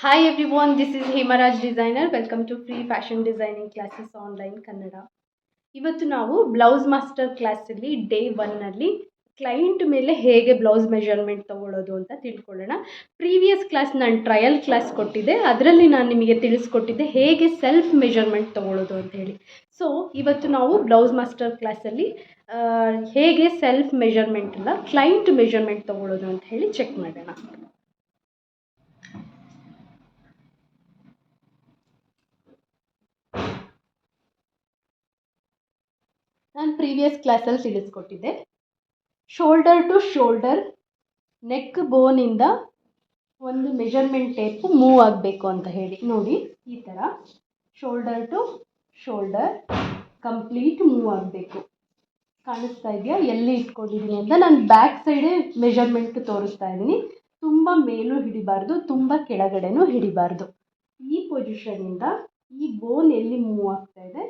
Hi everyone, this is Hemaraj Designer. Welcome to free fashion designing classes online Kannada ಇವತ್ತು ನಾವು blouse master ಕ್ಲಾಸಲ್ಲಿ day ಒನ್ನಲ್ಲಿ client ಮೇಲೆ ಹೇಗೆ ಬ್ಲೌಸ್ ಮೆಷರ್ಮೆಂಟ್ ತೊಗೊಳ್ಳೋದು ಅಂತ ತಿಳ್ಕೊಳ್ಳೋಣ. ಪ್ರೀವಿಯಸ್ ಕ್ಲಾಸ್ ನಾನು ಟ್ರಯಲ್ ಕ್ಲಾಸ್ ಕೊಟ್ಟಿದ್ದೆ ಅದರಲ್ಲಿ ನಾನು ನಿಮಗೆ ತಿಳಿಸ್ಕೊಟ್ಟಿದ್ದೆ ಹೇಗೆ ಸೆಲ್ಫ್ ಮೆಷರ್ಮೆಂಟ್ ತೊಗೊಳ್ಳೋದು ಅಂತ ಹೇಳಿ. ಸೊ ಇವತ್ತು ನಾವು ಬ್ಲೌಸ್ ಮಾಸ್ಟರ್ ಕ್ಲಾಸಲ್ಲಿ ಹೇಗೆ ಸೆಲ್ಫ್ ಮೆಷರ್ಮೆಂಟ್ ಇಲ್ಲ ಕ್ಲೈಂಟ್ ಮೆಷರ್ಮೆಂಟ್ ತೊಗೊಳ್ಳೋದು ಅಂತ ಹೇಳಿ ಚೆಕ್ ಮಾಡೋಣ. ನಾನು ಪ್ರೀವಿಯಸ್ ಕ್ಲಾಸಲ್ಲಿ ತಿಳಿಸ್ಕೊಟ್ಟಿದ್ದೆ. ಶೋಲ್ಡರ್ ಟು ಶೋಲ್ಡರ್ ನೆಕ್ ಬೋನಿಂದ ಒಂದು ಮೆಷರ್ಮೆಂಟ್ ಟೇಪ್ ಮೂವ್ ಆಗಬೇಕು ಅಂತ ಹೇಳಿ. ನೋಡಿ, ಈ ಥರ shoulder to shoulder complete move ಆಗಬೇಕು. ಕಾಣಿಸ್ತಾ ಇದೆಯಾ? ಎಲ್ಲಿ ಇಟ್ಕೊಂಡಿದ್ದೀನಿ ಅಂತ ನಾನು ಬ್ಯಾಕ್ ಸೈಡೇ ಮೆಜರ್ಮೆಂಟ್ ತೋರಿಸ್ತಾ ಇದ್ದೀನಿ. ತುಂಬ ಮೇಲೂ ಹಿಡಿಬಾರ್ದು, ತುಂಬ ಕೆಳಗಡೆನೂ ಹಿಡಿಬಾರ್ದು. ಈ ಪೊಸಿಷನಿಂದ ಈ ಬೋನ್ ಎಲ್ಲಿ ಮೂವ್ ಆಗ್ತಾ ಇದೆ?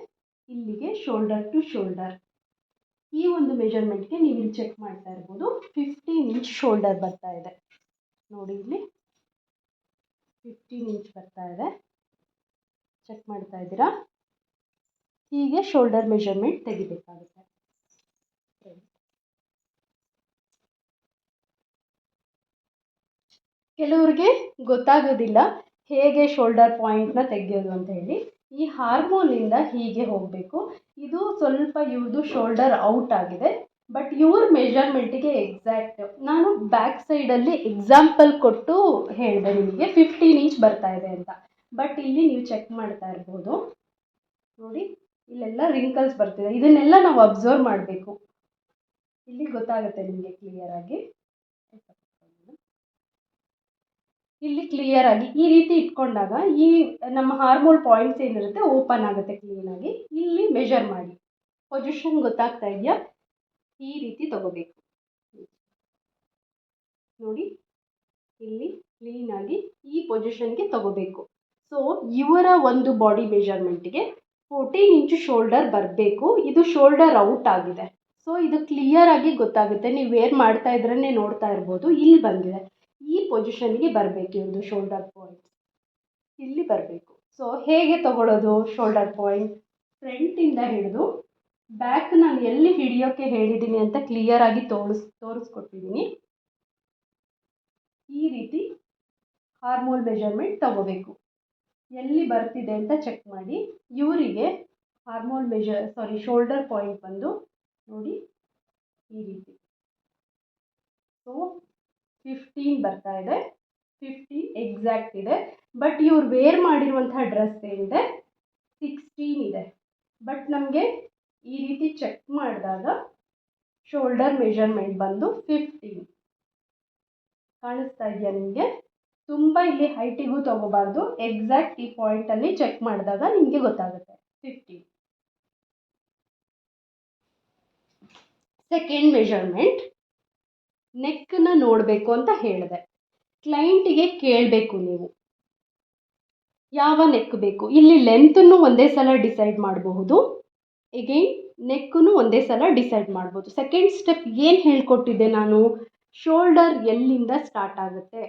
ಇಲ್ಲಿಗೆ ಶೋಲ್ಡರ್ ಟು ಶೋಲ್ಡರ್ ಈ ಒಂದು ಮೆಜರ್ಮೆಂಟ್ಗೆ ನೀವು ಇಲ್ಲಿ ಚೆಕ್ ಮಾಡ್ತಾ ಇರ್ಬೋದು. ಫಿಫ್ಟೀನ್ ಇಂಚ್ ಶೋಲ್ಡರ್ ಬರ್ತಾ ಇದೆ. ನೋಡಿ ಇಲ್ಲಿ. ಫಿಫ್ಟೀನ್ ಇಂಚ್ ಬರ್ತಾ ಇದೆ. ಚೆಕ್ ಮಾಡ್ತಾ ಇದ್ದೀರಾ? ಹೀಗೆ ಶೋಲ್ಡರ್ ಮೆಜರ್ಮೆಂಟ್ ತೆಗಿಬೇಕಾಗುತ್ತೆ. ಕೆಲವ್ರಿಗೆ ಗೊತ್ತಾಗೋದಿಲ್ಲ ಹೇಗೆ ಶೋಲ್ಡರ್ ಪಾಯಿಂಟ್ನ ತೆಗೆಯೋದು ಅಂತ ಹೇಳಿ. ಈ ಹಾರ್ಮೋನಿಂದ ಹೀಗೆ ಹೋಗಬೇಕು. ಇದು ಸ್ವಲ್ಪ ಇವ್ರದ್ದು ಶೋಲ್ಡರ್ ಔಟ್ ಆಗಿದೆ. ಬಟ್ ಇವ್ರ ಮೆಷರ್ಮೆಂಟಿಗೆ ಎಕ್ಸಾಕ್ಟ್ ನಾನು ಬ್ಯಾಕ್ ಸೈಡಲ್ಲಿ ಎಕ್ಸಾಂಪಲ್ ಕೊಟ್ಟು ಹೇಳಿದೆ ನಿಮಗೆ. ಫಿಫ್ಟೀನ್ ಇಂಚ್ ಬರ್ತಾ ಇದೆ ಅಂತ. ಬಟ್ ಇಲ್ಲಿ ನೀವು ಚೆಕ್ ಮಾಡ್ತಾ ಇರ್ಬೋದು. ನೋಡಿ, ಇಲ್ಲೆಲ್ಲ ರಿಂಕಲ್ಸ್ ಬರ್ತಿದೆ. ಇದನ್ನೆಲ್ಲ ನಾವು ಅಬ್ಸರ್ವ್ ಮಾಡಬೇಕು. ಇಲ್ಲಿ ಗೊತ್ತಾಗುತ್ತೆ ನಿಮಗೆ ಕ್ಲಿಯರ್ ಆಗಿ ಇಲ್ಲಿ ಕ್ಲಿಯರ್ ಆಗಿ, ಈ ರೀತಿ ಇಟ್ಕೊಂಡಾಗ ಈ ನಮ್ಮ ಹಾರ್ಮೋಲ್ ಪಾಯಿಂಟ್ಸ್ ಏನಿರುತ್ತೆ ಓಪನ್ ಆಗುತ್ತೆ ಕ್ಲೀನಾಗಿ ಇಲ್ಲಿ ಮೆಷರ್ ಮಾಡಿ. ಪೊಸಿಷನ್ ಗೊತ್ತಾಗ್ತಾ ಇದೆಯಾ? ಈ ರೀತಿ ತಗೋಬೇಕು. ನೋಡಿ, ಇಲ್ಲಿ ಕ್ಲೀನಾಗಿ ಈ ಪೊಸಿಷನ್ಗೆ ತಗೋಬೇಕು. ಸೊ ಇವರ ಒಂದು ಬಾಡಿ ಮೆಜರ್ಮೆಂಟ್ಗೆ ಫೋರ್ಟೀನ್ ಇಂಚು ಶೋಲ್ಡರ್ ಬರಬೇಕು. ಇದು ಶೋಲ್ಡರ್ ಔಟ್ ಆಗಿದೆ. ಸೊ ಇದು ಕ್ಲಿಯರ್ ಆಗಿ ಗೊತ್ತಾಗುತ್ತೆ. ನೀವು ವೇರ್ ಮಾಡ್ತಾ ಇದ್ರೇ ನೋಡ್ತಾ ಇರ್ಬೋದು. ಇಲ್ಲಿ ಬಂದಿದೆ. ಈ ಪೊಸಿಷನ್ಗೆ ಬರಬೇಕು ಇವ್ರದ್ದು ಶೋಲ್ಡರ್ ಪಾಯಿಂಟ್ ಇಲ್ಲಿ ಬರಬೇಕು. ಸೊ ಹೇಗೆ ತಗೊಳ್ಳೋದು ಶೋಲ್ಡರ್ ಪಾಯಿಂಟ್ ಫ್ರಂಟಿಂದ ಹಿಡಿದು ಬ್ಯಾಕ್ ನಾನು ಎಲ್ಲಿ ಹಿಡಿಯೋಕ್ಕೆ ಹೇಳಿದ್ದೀನಿ ಅಂತ ಕ್ಲಿಯರ್ ಆಗಿ ತೋರಿಸ್ ತೋರಿಸ್ಕೊಟ್ಟಿದ್ದೀನಿ ಈ ರೀತಿ ಹಾರ್ಮೋಲ್ ಮೆಜರ್ಮೆಂಟ್ ತಗೋಬೇಕು. ಎಲ್ಲಿ ಬರ್ತಿದೆ ಅಂತ ಚೆಕ್ ಮಾಡಿ. ಇವರಿಗೆ armhole measure sorry shoulder point ಬಂದು ನೋಡಿ ಈ ರೀತಿ. ಸೊ ಫಿಫ್ಟೀನ್ ಬರ್ತಾ ಇದೆ. ಫಿಫ್ಟೀನ್ ಎಕ್ಸಾಕ್ಟ್ ಇದೆ. ಬಟ್ ಇವ್ರು ವೇರ್ ಮಾಡಿರುವಂತಹ ಡ್ರೆಸ್ ಏನಿದೆ? ಸಿಕ್ಸ್ಟೀನ್ ಇದೆ. ಬಟ್ ನಮಗೆ ಈ ರೀತಿ ಚೆಕ್ ಮಾಡಿದಾಗ ಶೋಲ್ಡರ್ ಮೆಷರ್ಮೆಂಟ್ ಬಂದು ಫಿಫ್ಟೀನ್ ಕಾಣಿಸ್ತಾ ಇದೆಯಾ ನಿಮಗೆ? ತುಂಬ ಇಲ್ಲಿ ಹೈಟಿಗೂ ತೊಗೋಬಾರ್ದು. ಎಕ್ಸಾಕ್ಟ್ ಈ ಪಾಯಿಂಟಲ್ಲಿ ಚೆಕ್ ಮಾಡಿದಾಗ ನಿಮಗೆ ಗೊತ್ತಾಗುತ್ತೆ. ಫಿಫ್ಟೀನ್ ಸೆಕೆಂಡ್ ಮೆಷರ್ಮೆಂಟ್ ನೆಕ್ಕನ್ನು ನೋಡಬೇಕು ಅಂತ ಹೇಳಿದೆ. ಕ್ಲೈಂಟಿಗೆ ಕೇಳಬೇಕು ನೀವು. ಯಾವ ನೆಕ್ ಬೇಕು? ಇಲ್ಲಿ ಲೆಂತನ್ನು ಒಂದೇ ಸಲ ಡಿಸೈಡ್ ಮಾಡಬಹುದು. ಎಗೈನ್ ನೆಕ್ಕನ್ನು ಒಂದೇ ಸಲ ಡಿಸೈಡ್ ಮಾಡ್ಬೋದು ಸೆಕೆಂಡ್ ಸ್ಟೆಪ್ ಏನು ಹೇಳ್ಕೊಟ್ಟಿದ್ದೆ ನಾನು? ಶೋಲ್ಡರ್ ಎಲ್ಲಿಂದ ಸ್ಟಾರ್ಟ್ ಆಗುತ್ತೆ?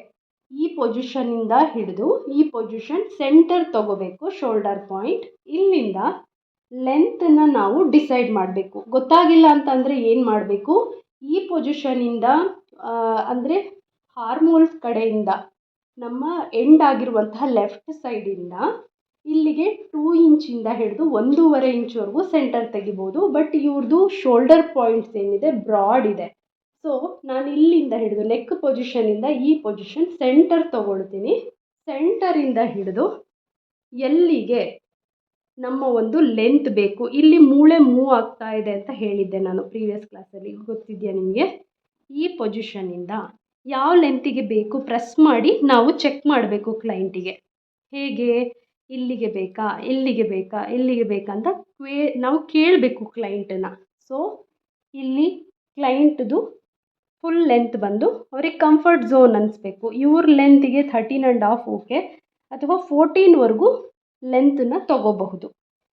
ಈ ಪೊಸಿಷನ್ನಿಂದ ಹಿಡಿದು ಈ ಪೊಸಿಷನ್ ಸೆಂಟರ್ ತಗೋಬೇಕು ಶೋಲ್ಡರ್ ಪಾಯಿಂಟ್. ಇಲ್ಲಿಂದ ಲೆಂತನ್ನು ನಾವು ಡಿಸೈಡ್ ಮಾಡಬೇಕು. ಗೊತ್ತಾಗಿಲ್ಲ ಅಂತಂದರೆ ಏನು ಮಾಡಬೇಕು? ಈ ಪೊಜಿಷನಿಂದ ಅಂದರೆ ಹಾರ್ಮೋಲ್ಸ್ ಕಡೆಯಿಂದ ನಮ್ಮ ಎಂಡ್ ಆಗಿರುವಂತಹ ಲೆಫ್ಟ್ ಸೈಡಿಂದ ಇಲ್ಲಿಗೆ ಟೂ ಇಂಚಿಂದ ಹಿಡಿದು ಒಂದೂವರೆ ಇಂಚ್ವರೆಗೂ ಸೆಂಟರ್ ತೆಗಿಬೋದು. ಬಟ್ ಇವ್ರದ್ದು ಶೋಲ್ಡರ್ ಪಾಯಿಂಟ್ಸ್ ಏನಿದೆ ಬ್ರಾಡ್ ಇದೆ. ಸೊ ನಾನು ಇಲ್ಲಿಂದ ಹಿಡಿದು ನೆಕ್ ಪೊಜಿಷನಿಂದ ಈ ಪೊಸಿಷನ್ ಸೆಂಟರ್ ತೊಗೊಳ್ತೀನಿ. ಸೆಂಟರಿಂದ ಹಿಡಿದು ಎಲ್ಲಿಗೆ ನಮ್ಮ ಒಂದು ಲೆಂತ್ ಬೇಕು. ಇಲ್ಲಿ ಮೂಳೆ ಮೂವ್ ಆಗ್ತಾ ಇದೆ ಅಂತ ಹೇಳಿದ್ದೆ ನಾನು ಪ್ರೀವಿಯಸ್ ಕ್ಲಾಸಲ್ಲಿ ಗೊತ್ತಿದೆಯಾ ನಿಮಗೆ? ಈ ಪೊಸಿಷನಿಂದ ಯಾವ ಲೆಂತಿಗೆ ಬೇಕು ಪ್ರೆಸ್ ಮಾಡಿ ನಾವು ಚೆಕ್ ಮಾಡಬೇಕು ಕ್ಲೈಂಟಿಗೆ ಹೇಗೆ? ಇಲ್ಲಿಗೆ ಬೇಕಾ? ಇಲ್ಲಿಗೆ ಬೇಕಾ? ಇಲ್ಲಿಗೆ ಬೇಕಾ ಅಂತ ಕ್ವೇ ನಾವು ಕೇಳಬೇಕು ಕ್ಲೈಂಟನ್ನ ಸೊ ಇಲ್ಲಿ ಕ್ಲೈಂಟ್ದು ಫುಲ್ ಲೆಂತ್ ಬಂದು ಅವ್ರಿಗೆ ಕಂಫರ್ಟ್ ಝೋನ್ ಅನಿಸ್ಬೇಕು. ಇವ್ರ ಲೆಂತಿಗೆ ಥರ್ಟೀನ್ ಆ್ಯಂಡ್ ಹಾಫ್ ಓಕೆ ಅಥವಾ ಫೋರ್ಟೀನ್ವರೆಗೂ ಲೆಂತನ್ನು ತಗೋಬಹುದು.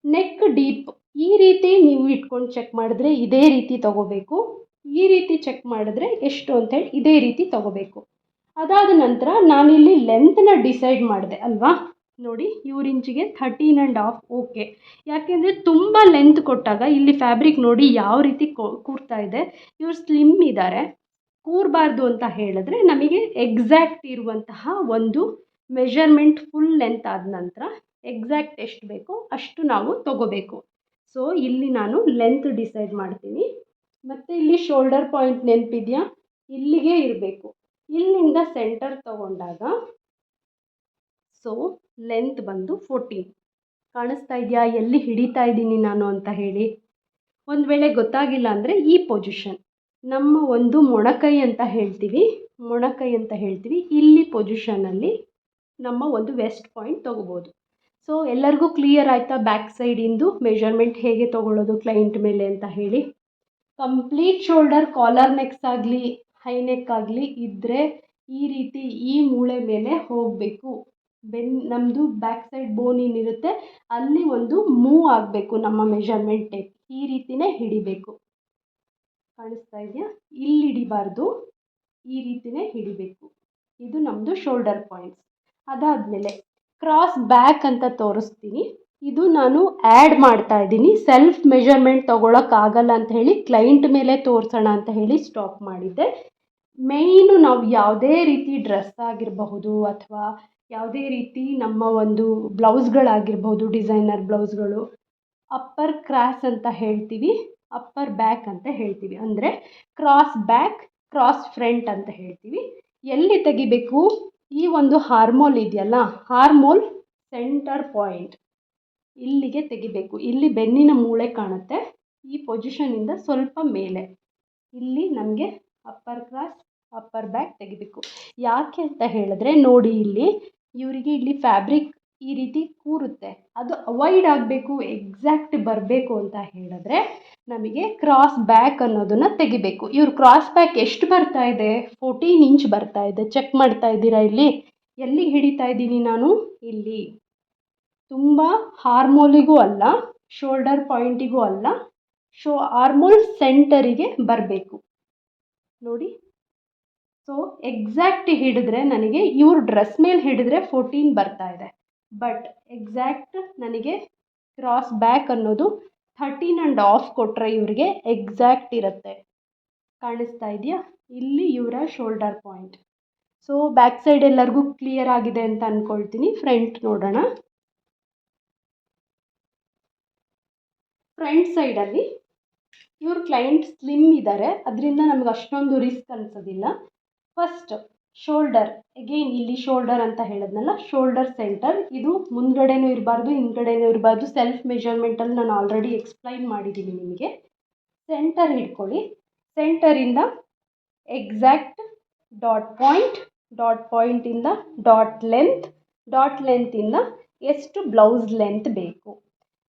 ನೆಕ್ ಡೀಪ್ ಈ ರೀತಿ ನೀವು ಇಟ್ಕೊಂಡು ಚೆಕ್ ಮಾಡಿದ್ರೆ ಇದೇ ರೀತಿ ತಗೋಬೇಕು. ಈ ರೀತಿ ಚೆಕ್ ಮಾಡಿದ್ರೆ ಎಷ್ಟು ಅಂತೇಳಿ ಇದೇ ರೀತಿ ತಗೋಬೇಕು. ಅದಾದ ನಂತರ ನಾನಿಲ್ಲಿ ಲೆಂತ್ನ ಡಿಸೈಡ್ ಮಾಡಿದೆ ಅಲ್ವಾ? ನೋಡಿ, ಇವ್ರ ಇಂಚಿಗೆ ಥರ್ಟೀನ್ ಆ್ಯಂಡ್ ಹಾಫ್ ಓಕೆ ಯಾಕೆಂದರೆ ತುಂಬ ಲೆಂತ್ ಕೊಟ್ಟಾಗ ಇಲ್ಲಿ ಫ್ಯಾಬ್ರಿಕ್ ನೋಡಿ ಯಾವ ರೀತಿ ಕೂರ್ತಾ ಇದೆ. ಇವ್ರು ಸ್ಲಿಮ್ ಇದ್ದಾರೆ ಕೂರಬಾರ್ದು ಅಂತ ಹೇಳಿದ್ರೆ ನಮಗೆ ಎಕ್ಸಾಕ್ಟ್ ಇರುವಂತಹ ಒಂದು ಮೆಷರ್ಮೆಂಟ್ ಫುಲ್ ಲೆಂತ್ ಆದ ನಂತರ ಎಕ್ಸಾಕ್ಟ್ ಎಷ್ಟು ಬೇಕೋ ಅಷ್ಟು ನಾವು ತಗೋಬೇಕು. ಸೊ ಇಲ್ಲಿ ನಾನು ಲೆಂತ್ ಡಿಸೈಡ್ ಮಾಡ್ತೀನಿ. ಮತ್ತು ಇಲ್ಲಿ ಶೋಲ್ಡರ್ ಪಾಯಿಂಟ್ ನೆನಪಿದೆಯಾ? ಇಲ್ಲಿಗೆ ಇರಬೇಕು. ಇಲ್ಲಿಂದ ಸೆಂಟರ್ ತಗೊಂಡಾಗ ಸೊ ಲೆಂತ್ ಬಂದು ಫೋರ್ಟೀನ್ ಕಾಣಿಸ್ತಾ ಇದೆಯಾ? ಎಲ್ಲಿ ಹಿಡಿತಾ ಇದ್ದೀನಿ ನಾನು ಅಂತ ಹೇಳಿ. ಒಂದು ವೇಳೆ ಗೊತ್ತಾಗಿಲ್ಲ ಅಂದರೆ ಈ ಪೊಸಿಷನ್ ನಮ್ಮ ಒಂದು ಮೊಣಕೈ ಅಂತ ಹೇಳ್ತೀವಿ. ಮೊಣಕೈ ಅಂತ ಹೇಳ್ತೀವಿ. ಇಲ್ಲಿ ಪೊಸಿಷನಲ್ಲಿ ನಮ್ಮ ಒಂದು ವೆಸ್ಟ್ ಪಾಯಿಂಟ್ ತೊಗೋಬೋದು. ಸೊ ಎಲ್ಲರಿಗೂ ಕ್ಲಿಯರ್ ಆಯಿತಾ ಬ್ಯಾಕ್ ಸೈಡಿಂದು ಮೆಷರ್ಮೆಂಟ್ ಹೇಗೆ ತೊಗೊಳ್ಳೋದು ಕ್ಲೈಂಟ್ ಮೇಲೆ ಅಂತ ಹೇಳಿ. ಕಂಪ್ಲೀಟ್ ಶೋಲ್ಡರ್ ಕಾಲರ್ ನೆಕ್ಸ್ ಆಗಲಿ ಹೈ ನೆಕ್ ಆಗಲಿ ಇದ್ದರೆ ಈ ರೀತಿ ಈ ಮೂಳೆ ಮೇಲೆ ಹೋಗಬೇಕು. ಬೆನ್ ನಮ್ಮದು ಬ್ಯಾಕ್ ಸೈಡ್ ಬೋನ್ ಏನಿರುತ್ತೆ ಅಲ್ಲಿ ಒಂದು ಮೂವ್ ಆಗಬೇಕು ನಮ್ಮ ಮೆಷರ್ಮೆಂಟ್ ಟೇಪ್ ಈ ರೀತಿನೇ ಹಿಡಿಬೇಕು. ಕಾಣಿಸ್ತಾ ಇದೆಯಾ? ಇಲ್ಲಿ ಹಿಡಿಬಾರ್ದು. ಈ ರೀತಿನೇ ಹಿಡಿಬೇಕು. ಇದು ನಮ್ಮದು ಶೋಲ್ಡರ್ ಪಾಯಿಂಟ್ಸ್ ಅದಾದಮೇಲೆ ಕ್ರಾಸ್ ಬ್ಯಾಕ್ ಅಂತ ತೋರಿಸ್ತೀನಿ. ಇದು ನಾನು ಆ್ಯಡ್ ಮಾಡ್ತಾ ಇದ್ದೀನಿ. ಸೆಲ್ಫ್ ಮೆಷರ್ಮೆಂಟ್ ತೊಗೊಳಕ್ಕಾಗಲ್ಲ ಅಂತ ಹೇಳಿ ಕ್ಲೈಂಟ್ ಮೇಲೆ ತೋರಿಸೋಣ ಅಂತ ಹೇಳಿ ಸ್ಟಾಪ್ ಮಾಡಿದ್ದೆ. ಮೇಯ್ನು ನಾವು ಯಾವುದೇ ರೀತಿ ಡ್ರೆಸ್ ಆಗಿರಬಹುದು ಅಥವಾ ಯಾವುದೇ ರೀತಿ ನಮ್ಮ ಒಂದು ಬ್ಲೌಸ್ಗಳಾಗಿರ್ಬೋದು ಡಿಸೈನರ್ ಬ್ಲೌಸ್ಗಳು ಅಪ್ಪರ್ ಕ್ರಾಸ್ ಅಂತ ಹೇಳ್ತೀವಿ. ಅಪ್ಪರ್ ಬ್ಯಾಕ್ ಅಂತ ಹೇಳ್ತೀವಿ. ಅಂದರೆ ಕ್ರಾಸ್ ಬ್ಯಾಕ್ ಕ್ರಾಸ್ ಫ್ರಂಟ್ ಅಂತ ಹೇಳ್ತೀವಿ. ಎಲ್ಲಿ ತೆಗಿಬೇಕು? ಈ ಒಂದು ಹಾರ್ಮೋಲ್ ಇದೆಯಲ್ಲ, ಹಾರ್ಮೋಲ್ ಸೆಂಟರ್ ಪಾಯಿಂಟ್. ಇಲ್ಲಿಗೆ ತೆಗಿಬೇಕು. ಇಲ್ಲಿ ಬೆನ್ನಿನ ಮೂಳೆ ಕಾಣುತ್ತೆ. ಈ ಪೊಸಿಷನಿಂದ ಸ್ವಲ್ಪ ಮೇಲೆ. ಇಲ್ಲಿ ನಮಗೆ ಅಪ್ಪರ್ ಕ್ರಾಸ್ ಅಪ್ಪರ್ ಬ್ಯಾಕ್ ತೆಗಿಬೇಕು. ಯಾಕೆ ಅಂತ ಹೇಳಿದ್ರೆ ನೋಡಿ ಇಲ್ಲಿ, ಇವರಿಗೆ ಇಲ್ಲಿ ಫ್ಯಾಬ್ರಿಕ್ ಈ ರೀತಿ ಕೂರುತ್ತೆ. ಅದು ಅವಾಯ್ಡ್ ಆಗಬೇಕು ಎಕ್ಸಾಕ್ಟ್ ಬರಬೇಕು ಅಂತ ಹೇಳಿದ್ರೆ ನಮಗೆ ಕ್ರಾಸ್ ಬ್ಯಾಕ್ ಅನ್ನೋದನ್ನು ತೆಗಿಬೇಕು. ಇವ್ರ ಕ್ರಾಸ್ ಬ್ಯಾಕ್ ಎಷ್ಟು ಬರ್ತಾ ಇದೆ? ಫೋರ್ಟೀನ್ ಇಂಚ್ ಬರ್ತಾ ಇದೆ. ಚೆಕ್ ಮಾಡ್ತಾ ಇದ್ದೀರಾ ಇಲ್ಲಿ? ಎಲ್ಲಿ ಹಿಡಿತಾ ಇದ್ದೀನಿ ನಾನು? ಇಲ್ಲಿ. ತುಂಬ ಹಾರ್ಮೋಲಿಗೂ ಅಲ್ಲ ಶೋಲ್ಡರ್ ಪಾಯಿಂಟಿಗೂ ಅಲ್ಲ, ಶೋ ಆರ್ಮೋಲ್ ಸೆಂಟರಿಗೆ ಬರಬೇಕು. ನೋಡಿ. ಸೊ ಎಕ್ಸಾಕ್ಟ್ ಹಿಡಿದ್ರೆ ನನಗೆ ಇವ್ರ ಡ್ರೆಸ್ ಮೇಲೆ ಹಿಡಿದ್ರೆ ಫೋರ್ಟೀನ್ ಬರ್ತಾ ಇದೆ. ಬಟ್ ಎಕ್ಸಾಕ್ಟ್ ನನಗೆ ಕ್ರಾಸ್ ಬ್ಯಾಕ್ ಅನ್ನೋದು ಥರ್ಟೀನ್ ಆ್ಯಂಡ್ ಆಫ್ ಕೊಟ್ಟರೆ ಇವರಿಗೆ ಎಕ್ಸಾಕ್ಟ್ ಇರುತ್ತೆ. ಕಾಣಿಸ್ತಾ ಇದೆಯಾ? ಇಲ್ಲಿ ಇವರ shoulder point so back side ಎಲ್ಲರಿಗೂ ಕ್ಲಿಯರ್ ಆಗಿದೆ ಅಂತ ಅಂದ್ಕೊಳ್ತೀನಿ ಫ್ರಂಟ್ ನೋಡೋಣ. ಫ್ರಂಟ್ ಸೈಡಲ್ಲಿ ಇವ್ರ ಕ್ಲೈಂಟ್ ಸ್ಲಿಮ್ ಇದ್ದಾರೆ ಅದರಿಂದ ನಮ್ಗೆ ಅಷ್ಟೊಂದು ರಿಸ್ಕ್ ಅನ್ಸೋದಿಲ್ಲ. First shoulder. ಅಗೈನ್ ಇಲ್ಲಿ ಶೋಲ್ಡರ್ ಅಂತ ಹೇಳಿದ್ನಲ್ಲ, ಶೋಲ್ಡರ್ ಸೆಂಟರ್. ಇದು ಮುಂದ್ಗಡೆನೂ ಇರಬಾರ್ದು, ಹಿಂದ್ಗಡೆನೂ ಇರಬಾರ್ದು. ಸೆಲ್ಫ್ ಮೆಷರ್ಮೆಂಟಲ್ಲಿ ನಾನು ಆಲ್ರೆಡಿ ಎಕ್ಸ್ಪ್ಲೈನ್ ಮಾಡಿದ್ದೀನಿ ನಿಮಗೆ. ಸೆಂಟರ್ ಹಿಡ್ಕೊಳ್ಳಿ. ಸೆಂಟರಿಂದ ಎಕ್ಸಾಕ್ಟ್ ಡಾಟ್ ಪಾಯಿಂಟ್ ಡಾಟ್ ಪಾಯಿಂಟಿಂದ ಡಾಟ್ ಲೆಂತ್ ಡಾಟ್ ಲೆಂತಿಂದ ಎಷ್ಟು ಬ್ಲೌಸ್ ಲೆಂತ್ ಬೇಕು.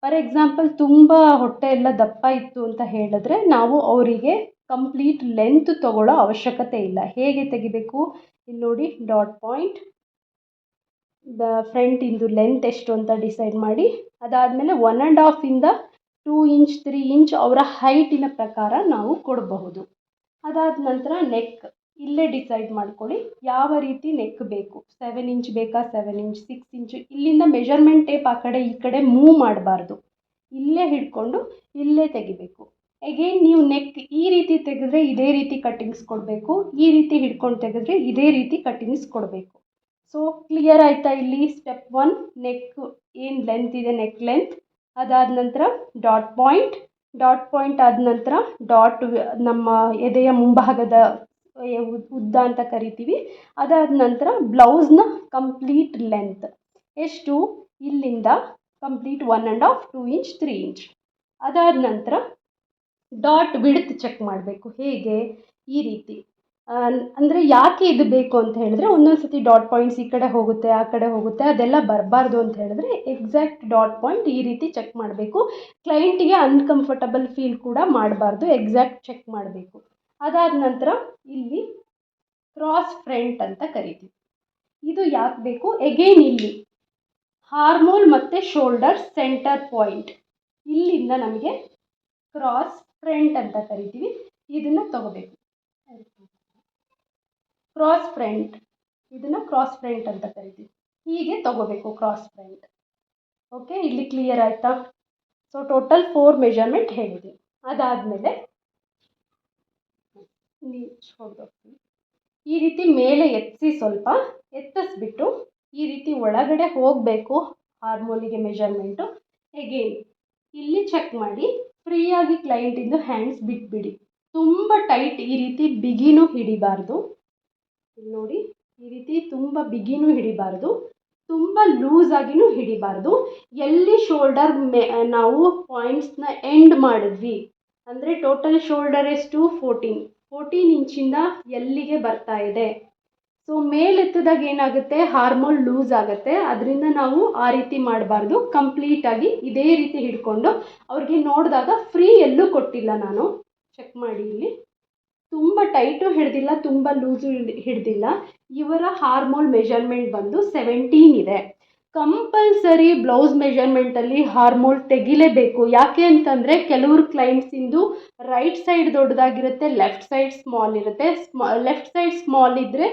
ಫಾರ್ ಎಕ್ಸಾಂಪಲ್ ತುಂಬ ಹೊಟ್ಟೆ ಎಲ್ಲ ದಪ್ಪ ಇತ್ತು ಅಂತ ಹೇಳಿದ್ರೆ ನಾವು ಅವರಿಗೆ ಕಂಪ್ಲೀಟ್ ಲೆಂತ್ ತೊಗೊಳ್ಳೋ ಅವಶ್ಯಕತೆ ಇಲ್ಲ. ಹೇಗೆ ತೆಗಿಬೇಕು? ಇಲ್ಲಿ ನೋಡಿ ಡಾಟ್ ಪಾಯಿಂಟ್ ದ ಫ್ರಂಟಿಂದು ಲೆಂತ್ ಎಷ್ಟು ಅಂತ ಡಿಸೈಡ್ ಮಾಡಿ. ಅದಾದಮೇಲೆ ಒನ್ ಆ್ಯಂಡ್ ಹಾಫಿಂದ ಟೂ ಇಂಚ್ ತ್ರೀ ಇಂಚ್ ಅವರ ಹೈಟಿನ ಪ್ರಕಾರ ನಾವು ಕೊಡಬಹುದು. ಅದಾದ ನಂತರ ನೆಕ್ ಇಲ್ಲೇ ಡಿಸೈಡ್ ಮಾಡ್ಕೊಳ್ಳಿ. ಯಾವ ರೀತಿ ನೆಕ್ ಬೇಕು? ಸೆವೆನ್ ಇಂಚ್ ಬೇಕಾ? ಸೆವೆನ್ ಇಂಚ್ ಸಿಕ್ಸ್ ಇಂಚ್ ಇಲ್ಲಿಂದ ಮೆಜರ್ಮೆಂಟ್ ಟೇಪ್ ಆ ಕಡೆ, ಈ ಕಡೆ ಮೂವ್ ಮಾಡಬಾರ್ದು. ಇಲ್ಲೇ ಹಿಡ್ಕೊಂಡು ಇಲ್ಲೇ ತೆಗಿಬೇಕು. ಅಗೇನ್ ನೀವು ನೆಕ್ ಈ ರೀತಿ ತೆಗೆದ್ರೆ ಇದೇ ರೀತಿ ಕಟ್ಟಿಂಗ್ಸ್ ಕೊಡಬೇಕು. ಈ ರೀತಿ ಹಿಡ್ಕೊಂಡು ತೆಗೆದ್ರೆ ಇದೇ ರೀತಿ ಕಟ್ಟಿಂಗ್ಸ್ ಕೊಡಬೇಕು. ಸೊ ಕ್ಲಿಯರ್ ಆಯಿತಾ ಇಲ್ಲಿ? ಸ್ಟೆಪ್ ಒನ್ ನೆಕ್ ಏನು ಲೆಂತ್ ಇದೆ? ನೆಕ್ ಲೆಂತ್ ಅದಾದ ನಂತರ ಡಾಟ್ ಪಾಯಿಂಟ್ ಡಾಟ್ ಪಾಯಿಂಟ್ ಆದ ನಂತರ ಡಾಟ್ ನಮ್ಮ ಎದೆಯ ಮುಂಭಾಗದ ಉದ್ದ ಅಂತ ಕರಿತೀವಿ. ಅದಾದ ನಂತರ ಬ್ಲೌಸ್ನ ಕಂಪ್ಲೀಟ್ ಲೆಂತ್ ಎಷ್ಟು? ಇಲ್ಲಿಂದ complete one and half two inch three inch ಅದಾದ ನಂತರ ಡಾಟ್ ವಿಡ್ತ್ ಚೆಕ್ ಮಾಡಬೇಕು. ಹೇಗೆ? ಈ ರೀತಿ. ಅಂದರೆ ಯಾಕೆ ಇದು ಬೇಕು ಅಂತ ಹೇಳಿದ್ರೆ ಒಂದೊಂದು ಸತಿ ಡಾಟ್ ಪಾಯಿಂಟ್ಸ್ ಈ ಕಡೆ ಹೋಗುತ್ತೆ, ಆ ಕಡೆ ಹೋಗುತ್ತೆ, ಅದೆಲ್ಲ ಬರಬಾರ್ದು ಅಂತ ಹೇಳಿದ್ರೆ ಎಕ್ಸಾಕ್ಟ್ ಡಾಟ್ ಪಾಯಿಂಟ್ ಈ ರೀತಿ ಚೆಕ್ ಮಾಡಬೇಕು. ಕ್ಲೈಂಟಿಗೆ ಅನ್ಕಂಫರ್ಟಬಲ್ ಫೀಲ್ ಕೂಡ ಮಾಡಬಾರ್ದು ಎಕ್ಸಾಕ್ಟ್ ಚೆಕ್ ಮಾಡಬೇಕು. ಅದಾದ ನಂತರ ಇಲ್ಲಿ ಕ್ರಾಸ್ ಫ್ರಂಟ್ ಅಂತ ಕರಿತೀವಿ. ಇದು ಯಾಕೆ ಬೇಕು? ಎಗೈನ್ ಇಲ್ಲಿ. ಹಾರ್ಮೋಲ್ ಮತ್ತು ಶೋಲ್ಡರ್ ಸೆಂಟರ್ ಪಾಯಿಂಟ್ ಇಲ್ಲಿಂದ ನಮಗೆ ಕ್ರಾಸ್ ಫ್ರಂಟ್ ಅಂತ ಕರಿತೀವಿ. ಇದನ್ನು ತಗೋಬೇಕು. Cross front. ಇದನ್ನು ಕ್ರಾಸ್ ಫ್ರಂಟ್ ಅಂತ ಕರಿತೀವಿ. ಹೀಗೆ ತಗೋಬೇಕು ಕ್ರಾಸ್ ಫ್ರಂಟ್. ಓಕೆ ಇಲ್ಲಿ ಕ್ಲಿಯರ್ ಆಯಿತಾ? ಸೊ ಟೋಟಲ್ ಫೋರ್ ಮೆಜರ್ಮೆಂಟ್ ಹೇಳಿದೆ ಅದಾದಮೇಲೆ ಈ ರೀತಿ ಮೇಲೆ ಎತ್ತಿಸಿ ಸ್ವಲ್ಪ ಎತ್ತಿಸ್ಬಿಟ್ಟು ಈ ರೀತಿ ಒಳಗಡೆ ಹೋಗಬೇಕು. ಹಾರ್ಮೋನಿಗೆ ಮೆಜರ್ಮೆಂಟು ಎಗೇನ್ ಇಲ್ಲಿ ಚೆಕ್ ಮಾಡಿ. ಫ್ರೀಯಾಗಿ ಕ್ಲೈಂಟಿಂದು ಹ್ಯಾಂಡ್ಸ್ ಬಿಟ್ಬಿಡಿ. ತುಂಬ ಟೈಟ್ ಈ ರೀತಿ ಬಿಗಿನೂ ಹಿಡಿಬಾರ್ದು. ನೋಡಿ, ಈ ರೀತಿ ತುಂಬ ಬಿಗಿನೂ ಹಿಡಿಬಾರ್ದು. ತುಂಬ ಲೂಸ್ ಆಗಿನೂ ಹಿಡಿಬಾರ್ದು. ಎಲ್ಲಿ ಶೋಲ್ಡರ್ ಮೇ, ನಾವು ಪಾಯಿಂಟ್ಸ್ನ ಎಂಡ್ ಮಾಡಿದ್ವಿ, ಅಂದರೆ ಟೋಟಲ್ ಶೋಲ್ಡರ್ ಎಷ್ಟು ಫೋರ್ಟೀನ್ ಫೋರ್ಟೀನ್ ಇಂಚಿಂದ ಎಲ್ಲಿಗೆ ಬರ್ತಾ ಇದೆ? ಸೊ ಮೇಲೆತ್ತಿದಾಗ ಏನಾಗುತ್ತೆ? ಹಾರ್ಮೋನ್ ಲೂಸ್ ಆಗುತ್ತೆ. ಅದರಿಂದ ನಾವು ಆ ರೀತಿ ಮಾಡಬಾರ್ದು. ಕಂಪ್ಲೀಟಾಗಿ ಇದೇ ರೀತಿ ಹಿಡ್ಕೊಂಡು ಅವ್ರಿಗೆ ನೋಡಿದಾಗ ಫ್ರೀ ಎಲ್ಲೂ ಕೊಟ್ಟಿಲ್ಲ ನಾನು. ಚೆಕ್ ಮಾಡಿ ಇಲ್ಲಿ. ತುಂಬ ಟೈಟು ಹಿಡ್ದಿಲ್ಲ, ತುಂಬ ಲೂಸು ಹಿಡ್ದಿಲ್ಲ. ಇವರ ಹಾರ್ಮೋನ್ ಮೆಜರ್ಮೆಂಟ್ ಬಂದು ಸೆವೆಂಟೀನ್ ಇದೆ. ಕಂಪಲ್ಸರಿ ಬ್ಲೌಸ್ ಮೆಷರ್ಮೆಂಟಲ್ಲಿ ಹಾರ್ಮೋಲ್ ತೆಗಿಲೇಬೇಕು. ಯಾಕೆ ಅಂತಂದರೆ ಕೆಲವರು ಕ್ಲೈಂಟ್ಸಿಂದು ರೈಟ್ ಸೈಡ್ ದೊಡ್ಡದಾಗಿರುತ್ತೆ ಲೆಫ್ಟ್ ಸೈಡ್ ಸ್ಮಾಲ್ ಇರುತ್ತೆ. ಸ್ಮಾ ಲೆಫ್ಟ್ ಸೈಡ್ ಸ್ಮಾಲ್ ಇದ್ದರೆ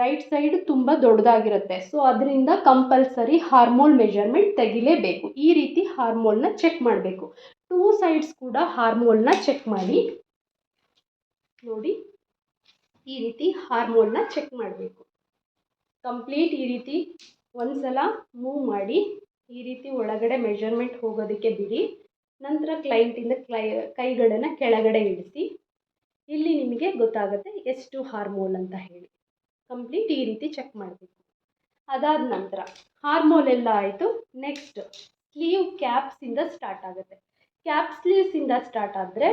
ರೈಟ್ ಸೈಡ್ ತುಂಬ ದೊಡ್ಡದಾಗಿರುತ್ತೆ. ಸೊ ಅದರಿಂದ ಕಂಪಲ್ಸರಿ ಹಾರ್ಮೋಲ್ ಮೆಷರ್ಮೆಂಟ್ ತೆಗಿಲೇಬೇಕು. ಈ ರೀತಿ ಹಾರ್ಮೋಲ್ನ ಚೆಕ್ ಮಾಡಬೇಕು. ಟೂ ಸೈಡ್ಸ್ ಕೂಡ ಹಾರ್ಮೋಲ್ನ ಚೆಕ್ ಮಾಡಿ. ನೋಡಿ, ಈ ರೀತಿ ಹಾರ್ಮೋಲ್ನ ಚೆಕ್ ಮಾಡಬೇಕು. ಕಂಪ್ಲೀಟ್ ಈ ರೀತಿ ಒಂದು ಸಲ ಮೂವ್ ಮಾಡಿ ಈ ರೀತಿ ಒಳಗಡೆ ಮೆಜರ್ಮೆಂಟ್ ಹೋಗೋದಕ್ಕೆ ಬಿಡಿ. ನಂತರ ಕ್ಲೈಂಟಿಂದ ಕ್ಲೈ, ಕೈಗಳನ್ನು ಕೆಳಗಡೆ ಇಡಿಸಿ ಇಲ್ಲಿ ನಿಮಗೆ ಗೊತ್ತಾಗುತ್ತೆ ಎಷ್ಟು ಹಾರ್ಮೋಲ್ ಅಂತ ಹೇಳಿ. ಕಂಪ್ಲೀಟ್ ಈ ರೀತಿ ಚೆಕ್ ಮಾಡಬೇಕು. ಅದಾದ ನಂತರ ಹಾರ್ಮೋಲ್ ಎಲ್ಲ ಆಯಿತು. ನೆಕ್ಸ್ಟ್ ಸ್ಲೀವ್ ಕ್ಯಾಪ್ಸಿಂದ ಸ್ಟಾರ್ಟ್ ಆಗುತ್ತೆ. ಕ್ಯಾಪ್ ಸ್ಲೀವ್ಸಿಂದ ಸ್ಟಾರ್ಟ್ ಆದರೆ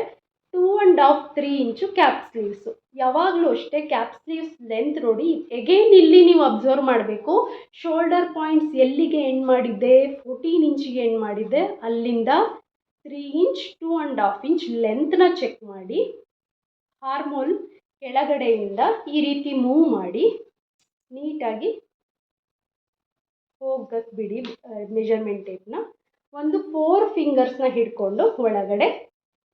two and half three inch cap sleeves. ಯಾವಾಗಲೂ ಅಷ್ಟೇ ಕ್ಯಾಪ್ ಸ್ಲೀವ್ಸ್ ಲೆಂತ್ ನೋಡಿ ಎಗೇನ್ ಇಲ್ಲಿ ನೀವು ಅಬ್ಸರ್ವ್ ಮಾಡಬೇಕು. ಶೋಲ್ಡರ್ ಪಾಯಿಂಟ್ಸ್ ಎಲ್ಲಿಗೆ ಎಂಡ್ ಮಾಡಿದ್ದೆ? ಫೋರ್ಟೀನ್ ಇಂಚಿಗೆ ಎಂಡ್ ಮಾಡಿದ್ದೆ. ಅಲ್ಲಿಂದ three inch two and half inch ಲೆಂತ್ನ check ಮಾಡಿ. ಹಾರ್ಮೋಲ್ ಕೆಳಗಡೆಯಿಂದ ಈ ರೀತಿ ಮೂವ್ ಮಾಡಿ. ನೀಟಾಗಿ ಹೋಗಕ್ಕೆ ಬಿಡಿ ಮೆಜರ್ಮೆಂಟ್ ಟೇಪ್ನ ಒಂದು ಫೋರ್ ಫಿಂಗರ್ಸ್ನ ಹಿಡ್ಕೊಂಡು ಒಳಗಡೆ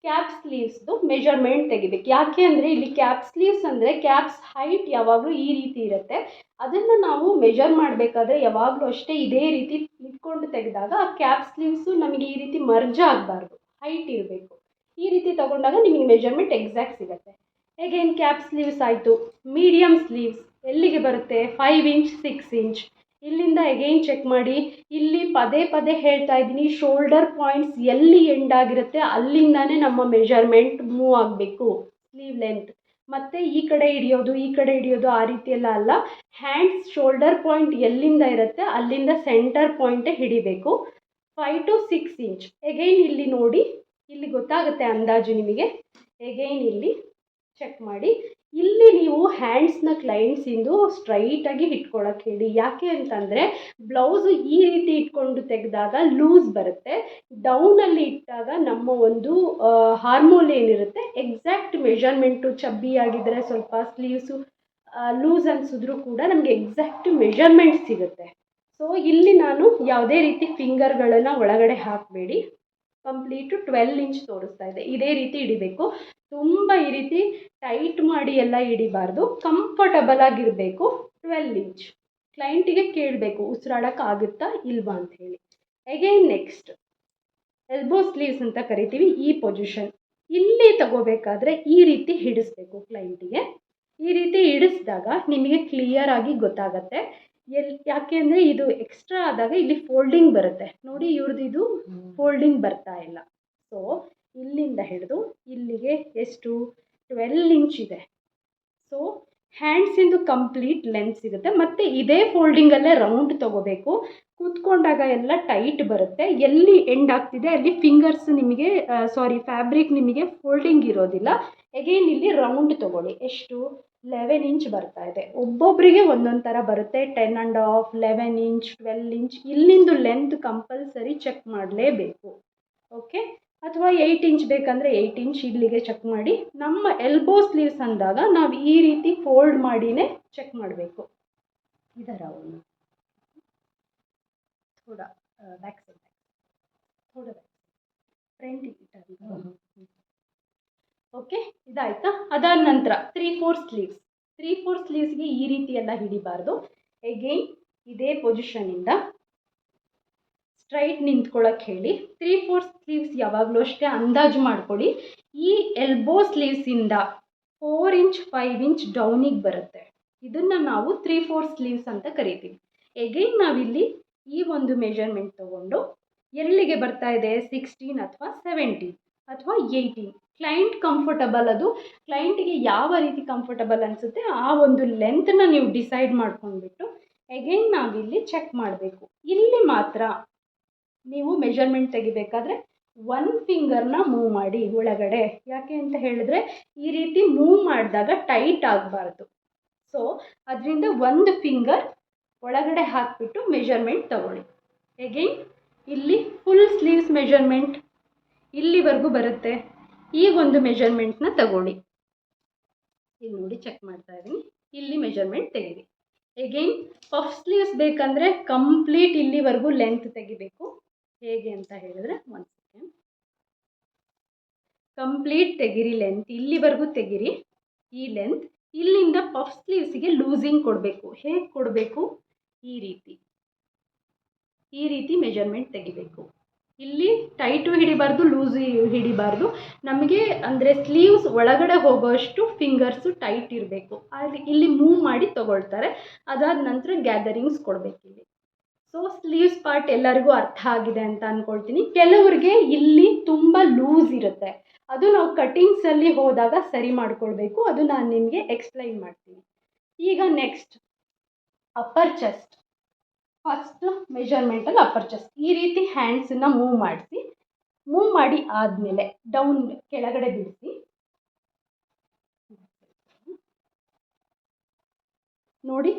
ಕ್ಯಾಪ್ ಸ್ಲೀವ್ಸ್ದು ಮೆಜರ್ಮೆಂಟ್ ತೆಗಿಬೇಕು. ಯಾಕೆ ಅಂದರೆ ಇಲ್ಲಿ ಕ್ಯಾಪ್ ಸ್ಲೀವ್ಸ್ ಅಂದರೆ ಕ್ಯಾಪ್ಸ್ ಹೈಟ್ ಯಾವಾಗಲೂ ಈ ರೀತಿ ಇರುತ್ತೆ. ಅದನ್ನು ನಾವು ಮೆಜರ್ ಮಾಡಬೇಕಾದ್ರೆ ಯಾವಾಗಲೂ ಅಷ್ಟೇ ಇದೇ ರೀತಿ ಇಟ್ಕೊಂಡು ತೆಗೆದಾಗ ಆ ಕ್ಯಾಪ್ ಸ್ಲೀವ್ಸು ನಮಗೆ ಈ ರೀತಿ ಮರ್ಜ್ ಆಗಬಾರ್ದು. ಹೈಟ್ ಇರಬೇಕು. ಈ ರೀತಿ ತಗೊಂಡಾಗ ನಿಮಗೆ ಮೆಜರ್ಮೆಂಟ್ ಎಕ್ಸಾಕ್ಟ್ ಸಿಗುತ್ತೆ. ಹೇಗೇನು ಕ್ಯಾಪ್ ಸ್ಲೀವ್ಸ್ ಆಯಿತು? ಮೀಡಿಯಮ್ ಸ್ಲೀವ್ಸ್ ಎಲ್ಲಿಗೆ ಬರುತ್ತೆ? ಫೈವ್ ಇಂಚ್ ಸಿಕ್ಸ್ ಇಂಚ್ ಇಲ್ಲಿಂದ ಎಗೈನ್ ಚೆಕ್ ಮಾಡಿ. ಇಲ್ಲಿ ಪದೇ ಪದೇ ಹೇಳ್ತಾ ಇದ್ದೀನಿ ಶೋಲ್ಡರ್ ಪಾಯಿಂಟ್ಸ್ ಎಲ್ಲಿ ಎಂಡ್ ಆಗಿರುತ್ತೆ ಅಲ್ಲಿಂದಾನೇ ನಮ್ಮ ಮೆಜರ್ಮೆಂಟ್ ಮೂವ್ ಆಗಬೇಕು ಸ್ಲೀವ್ ಲೆಂತ್ ಮತ್ತು ಈ ಕಡೆ ಹಿಡಿಯೋದು, ಈ ಕಡೆ ಹಿಡಿಯೋದು ಆ ರೀತಿ ಎಲ್ಲ ಅಲ್ಲ. ಹ್ಯಾಂಡ್ಸ್ ಶೋಲ್ಡರ್ ಪಾಯಿಂಟ್ ಎಲ್ಲಿಂದ ಇರುತ್ತೆ ಅಲ್ಲಿಂದ ಸೆಂಟರ್ ಪಾಯಿಂಟೇ ಹಿಡಿಬೇಕು. Five to six inch again ಇಲ್ಲಿ ನೋಡಿ, ಇಲ್ಲಿ ಗೊತ್ತಾಗುತ್ತೆ ಅಂದಾಜು ನಿಮಗೆ. ಎಗೈನ್ ಇಲ್ಲಿ ಚೆಕ್ ಮಾಡಿ. ಇಲ್ಲಿ ನೀವು ಹ್ಯಾಂಡ್ಸ್ನ ಕ್ಲೈಂಟ್ಸಿಂದು ಸ್ಟ್ರೈಟಾಗಿ ಇಟ್ಕೊಳಕ್ಕೆ ಹೇಳಿ. ಯಾಕೆ ಅಂತಂದರೆ ಬ್ಲೌಸು ಈ ರೀತಿ ಇಟ್ಕೊಂಡು ತೆಗೆದಾಗ ಲೂಸ್ ಬರುತ್ತೆ. ಡೌನಲ್ಲಿ ಇಟ್ಟಾಗ ನಮ್ಮ ಒಂದು ಹಾರ್ಮೋಲ್ ಏನಿರುತ್ತೆ? ಎಕ್ಸಾಕ್ಟ್ ಮೆಷರ್ಮೆಂಟು ಚಬ್ಬಿ ಆಗಿದ್ದರೆ ಸ್ವಲ್ಪ ಸ್ಲೀವ್ಸು ಲೂಸ್ ಅನಿಸಿದ್ರು ಕೂಡ ನಮಗೆ ಎಕ್ಸಾಕ್ಟ್ ಮೆಷರ್ಮೆಂಟ್ ಸಿಗುತ್ತೆ. ಸೊ ಇಲ್ಲಿ ನಾನು ಯಾವುದೇ ರೀತಿ ಫಿಂಗರ್ಗಳನ್ನು ಒಳಗಡೆ ಹಾಕಬೇಡಿ. ಕಂಪ್ಲೀಟು ಟ್ವೆಲ್ ಇಂಚ್ ತೋರಿಸ್ತಾ ಇದೆ. ಇದೇ ರೀತಿ ಹಿಡಿಬೇಕು ತುಂಬ ಈ ರೀತಿ ಟೈಟ್ ಮಾಡಿ ಎಲ್ಲ ಹಿಡಿಬಾರ್ದು ಕಂಫರ್ಟಬಲ್ ಆಗಿರಬೇಕು ಟ್ವೆಲ್ ಇಂಚ್ ಕ್ಲೈಂಟಿಗೆ ಕೇಳಬೇಕು ಉಸಿರಾಡೋಕ್ಕಾಗುತ್ತಾ ಇಲ್ವಾ ಅಂತ ಹೇಳಿ. ಅಗೈನ್ ನೆಕ್ಸ್ಟ್ ಎಲ್ಬೋ ಸ್ಲೀವ್ಸ್ ಅಂತ ಕರಿತೀವಿ ಈ ಪೊಸಿಷನ್ ಇಲ್ಲಿ ತಗೋಬೇಕಾದ್ರೆ ಈ ರೀತಿ ಹಿಡಿಸ್ಬೇಕು ಕ್ಲೈಂಟಿಗೆ ಈ ರೀತಿ ಹಿಡಿಸಿದಾಗ ನಿಮಗೆ ಕ್ಲಿಯರ್ ಆಗಿ ಗೊತ್ತಾಗತ್ತೆ. ಎಲ್ಲಿ ಯಾಕೆ ಅಂದರೆ ಇದು ಎಕ್ಸ್ಟ್ರಾ ಆದಾಗ ಇಲ್ಲಿ ಫೋಲ್ಡಿಂಗ್ ಬರುತ್ತೆ. ನೋಡಿ ಇವ್ರದ್ದು ಇದು ಫೋಲ್ಡಿಂಗ್ ಬರ್ತಾ ಇಲ್ಲ. ಸೊ ಇಲ್ಲಿಂದ ಹಿಡಿದು ಇಲ್ಲಿಗೆ ಎಷ್ಟು? ಟ್ವೆಲ್ ಇಂಚ್ ಇದೆ. ಸೊ ಹ್ಯಾಂಡ್ಸಿಂದು ಕಂಪ್ಲೀಟ್ ಲೆಂತ್ ಸಿಗುತ್ತೆ. ಮತ್ತು ಇದೇ ಫೋಲ್ಡಿಂಗಲ್ಲೇ ರೌಂಡ್ ತೊಗೋಬೇಕು. ಕೂತ್ಕೊಂಡಾಗ ಎಲ್ಲ ಟೈಟ್ ಬರುತ್ತೆ. ಎಲ್ಲಿ ಎಂಡ್ ಆಗ್ತಿದೆ, ಅಲ್ಲಿ ಫಿಂಗರ್ಸ್ ನಿಮಗೆ ಸಾರಿ ಫ್ಯಾಬ್ರಿಕ್ ನಿಮಗೆ ಫೋಲ್ಡಿಂಗ್ ಇರೋದಿಲ್ಲ. ಎಗೇನ್ ಇಲ್ಲಿ ರೌಂಡ್ ತೊಗೊಳ್ಳಿ. ಎಷ್ಟು? ಲೆವೆನ್ ಇಂಚ್ ಬರ್ತಾ ಇದೆ. ಒಬ್ಬೊಬ್ಬರಿಗೆ ಒಂದೊಂದು ಥರ ಬರುತ್ತೆ. Ten and half eleven inch twelve inch ಇಲ್ಲಿಂದು length compulsory check ಮಾಡಲೇಬೇಕು. ಓಕೆ ಅಥವಾ ಏಯ್ಟ್ ಇಂಚ್ ಬೇಕಂದರೆ ಏಯ್ಟ್ ಇಂಚ್ ಇಲ್ಲಿಗೆ ಚೆಕ್ ಮಾಡಿ. ನಮ್ಮ ಎಲ್ಬೋ ಸ್ಲೀವ್ಸ್ ಅಂದಾಗ ನಾವು ಈ ರೀತಿ ಫೋಲ್ಡ್ ಮಾಡಿನೇ ಚೆಕ್ ಮಾಡಬೇಕು. ಇದರ ಒಂದು ಥೋಡ ಬ್ಯಾಕ್ ಸೈಡ್ ಥೋಡ ಫ್ರಂಟ್ ಓಕೆ ಇದಾಯ್ತಾ? ಅದಾದ ನಂತರ three four sleeves three four ಸ್ಲೀವ್ಸ್ಗೆ ಈ ರೀತಿ ಎಲ್ಲ ಹಿಡಿಬಾರ್ದು. ಎಗೇನ್ ಇದೇ ಪೊಸಿಷನಿಂದ ಸ್ಟ್ರೈಟ್ ನಿಂತ್ಕೊಳ್ಳೋಕೆ ಹೇಳಿ ತ್ರೀ ಫೋರ್ ಸ್ಲೀವ್ಸ್ ಯಾವಾಗಲೂ ಅಷ್ಟೇ ಅಂದಾಜು ಮಾಡ್ಕೊಳ್ಳಿ. ಈ ಎಲ್ಬೋ ಸ್ಲೀವ್ಸಿಂದ ಫೋರ್ ಇಂಚ್ ಫೈವ್ ಇಂಚ್ ಡೌನಿಗೆ ಬರುತ್ತೆ. ಇದನ್ನು ನಾವು ತ್ರೀ ಫೋರ್ ಸ್ಲೀವ್ಸ್ ಅಂತ ಕರಿತೀವಿ. ಎಗೈನ್ ನಾವಿಲ್ಲಿ ಈ ಒಂದು ಮೆಷರ್ಮೆಂಟ್ ತೊಗೊಂಡು ಎಲ್ಲಿಗೆ ಬರ್ತಾ ಇದೆ? ಸಿಕ್ಸ್ಟೀನ್ ಅಥವಾ ಸೆವೆಂಟೀನ್ ಅಥವಾ ಏಯ್ಟೀನ್ ಕ್ಲೈಂಟ್ ಕಂಫರ್ಟಬಲ್ ಅದು. ಕ್ಲೈಂಟಿಗೆ ಯಾವ ರೀತಿ ಕಂಫರ್ಟಬಲ್ ಅನಿಸುತ್ತೆ ಆ ಒಂದು ಲೆಂತ್ನ ನೀವು ಡಿಸೈಡ್ ಮಾಡ್ಕೊಂಡ್ಬಿಟ್ಟು ಎಗೈನ್ ನಾವಿಲ್ಲಿ ಚೆಕ್ ಮಾಡಬೇಕು. ಇಲ್ಲಿ ಮಾತ್ರ ನೀವು ಮೆಷರ್ಮೆಂಟ್ ತೆಗಿಬೇಕಾದ್ರೆ ಒನ್ ಫಿಂಗರ್ನ ಮೂವ್ ಮಾಡಿ ಒಳಗಡೆ. ಯಾಕೆ ಅಂತ ಹೇಳಿದ್ರೆ ಈ ರೀತಿ ಮೂವ್ ಮಾಡಿದಾಗ ಟೈಟ್ ಆಗಬಾರ್ದು. ಸೊ ಅದರಿಂದ ಒಂದು ಫಿಂಗರ್ ಒಳಗಡೆ ಹಾಕಿಬಿಟ್ಟು ಮೆಷರ್ಮೆಂಟ್ ತಗೊಳ್ಳಿ. ಎಗೈನ್ ಇಲ್ಲಿ ಫುಲ್ ಸ್ಲೀವ್ಸ್ ಮೆಷರ್ಮೆಂಟ್ ಇಲ್ಲಿವರೆಗೂ ಬರುತ್ತೆ. ಈ ಒಂದು ಮೆಷರ್ಮೆಂಟ್ನ ತಗೊಳ್ಳಿ. ಇಲ್ಲಿ ನೋಡಿ ಚೆಕ್ ಮಾಡ್ತಾ ಇದ್ದೀನಿ. ಇಲ್ಲಿ ಮೆಷರ್ಮೆಂಟ್ ತೆಗೀರಿ. ಎಗೈನ್ ಪಫ್ ಸ್ಲೀವ್ಸ್ ಬೇಕಂದರೆ ಕಂಪ್ಲೀಟ್ ಇಲ್ಲಿವರೆಗೂ ಲೆಂತ್ ತೆಗಿಬೇಕು. ಹೇಗೆ ಅಂತ ಹೇಳಿದ್ರೆ ಒಂದು ಸೆಕೆಂಡ್ ಕಂಪ್ಲೀಟ್ ತೆಗಿರಿ ಲೆಂತ್ ಇಲ್ಲಿವರೆಗೂ ತೆಗಿರಿ ಈ ಲೆಂತ್ ಇಲ್ಲಿಂದ ಪಫ್ ಸ್ಲೀವ್ಸಿಗೆ ಲೂಸಿಂಗ್ ಕೊಡಬೇಕು. ಹೇಗೆ ಕೊಡಬೇಕು? ಈ ರೀತಿ. ಈ ರೀತಿ ಮೆಜರ್ಮೆಂಟ್ ತೆಗಿಬೇಕು. ಇಲ್ಲಿ ಟೈಟು ಹಿಡಿಬಾರ್ದು ಲೂಸು ಹಿಡಿಬಾರ್ದು. ನಮಗೆ ಅಂದರೆ ಸ್ಲೀವ್ಸ್ ಒಳಗಡೆ ಹೋಗೋಷ್ಟು ಫಿಂಗರ್ಸು ಟೈಟ್ ಇರಬೇಕು. ಅಲ್ಲಿ, ಇಲ್ಲಿ ಮೂವ್ ಮಾಡಿ ತಗೊಳ್ತಾರೆ. ಅದಾದ ನಂತರ ಗ್ಯಾದರಿಂಗ್ಸ್ ಕೊಡಬೇಕು ಇಲ್ಲಿ. ಸೊ ಸ್ಲೀವ್ಸ್ ಪಾರ್ಟ್ ಎಲ್ಲರಿಗೂ ಅರ್ಥ ಆಗಿದೆ ಅಂತ ಅಂದ್ಕೊಳ್ತೀನಿ ಕೆಲವರಿಗೆ ಇಲ್ಲಿ ತುಂಬ ಲೂಸ್ ಇರುತ್ತೆ. ಅದು ನಾವು ಕಟಿಂಗ್ಸಲ್ಲಿ ಹೋದಾಗ ಸರಿ ಮಾಡ್ಕೊಳ್ಬೇಕು. ಅದು ನಾನು ನಿಮಗೆ ಎಕ್ಸ್ಪ್ಲೈನ್ ಮಾಡ್ತೀನಿ. ಈಗ ನೆಕ್ಸ್ಟ್ ಅಪ್ಪರ್ ಚೆಸ್ಟ್ ಫಸ್ಟ್ ಮೆಷರ್ಮೆಂಟಲ್ಲಿ ಅಪ್ಪರ್ ಚೆಸ್ಟ್ ಈ ರೀತಿ ಹ್ಯಾಂಡ್ಸನ್ನು ಮೂವ್ ಮಾಡಿಸಿ. ಮೂವ್ ಮಾಡಿ ಆದಮೇಲೆ ಡೌನ್ ಕೆಳಗಡೆ ಬಿಡಿಸಿ. ನೋಡಿ,